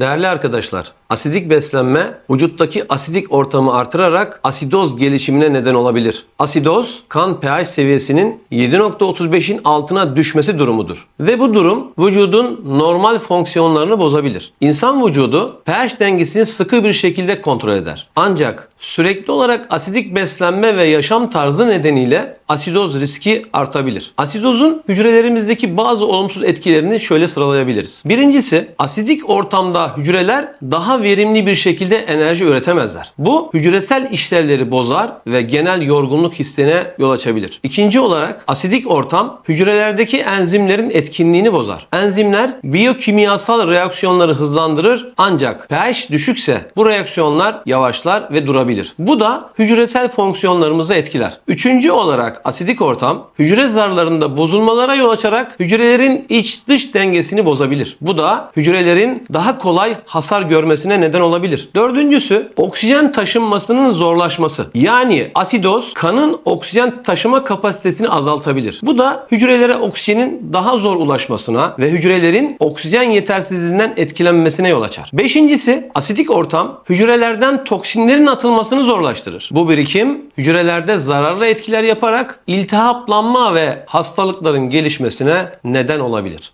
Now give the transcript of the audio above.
Değerli arkadaşlar, asidik beslenme vücuttaki asidik ortamı artırarak asidoz gelişimine neden olabilir. Asidoz, kan pH seviyesinin 7.35'in altına düşmesi durumudur. Ve bu durum vücudun normal fonksiyonlarını bozabilir. İnsan vücudu pH dengesini sıkı bir şekilde kontrol eder. Ancak sürekli olarak asidik beslenme ve yaşam tarzı nedeniyle asidoz riski artabilir. Asidozun hücrelerimizdeki bazı olumsuz etkilerini şöyle sıralayabiliriz. Birincisi asidik ortamda hücreler daha verimli bir şekilde enerji üretemezler. Bu hücresel işlevleri bozar ve genel yorgunluk hissine yol açabilir. İkinci olarak asidik ortam hücrelerdeki enzimlerin etkinliğini bozar. Enzimler biyokimyasal reaksiyonları hızlandırır ancak pH düşükse bu reaksiyonlar yavaşlar ve durabilir. Bu da hücresel fonksiyonlarımızı etkiler. Üçüncü olarak asidik ortam hücre zarlarında bozulmalara yol açarak hücrelerin iç dış dengesini bozabilir. Bu da hücrelerin daha kolay hasar görmesine neden olabilir. Dördüncüsü oksijen taşınmasının zorlaşması. Yani asidoz kanın oksijen taşıma kapasitesini azaltabilir. Bu da hücrelere oksijenin daha zor ulaşmasına ve hücrelerin oksijen yetersizliğinden etkilenmesine yol açar. Beşincisi asidik ortam hücrelerden toksinlerin atılmasını zorlaştırır. Bu birikim hücrelerde zararlı etkiler yaparak iltihaplanma ve hastalıkların gelişmesine neden olabilir.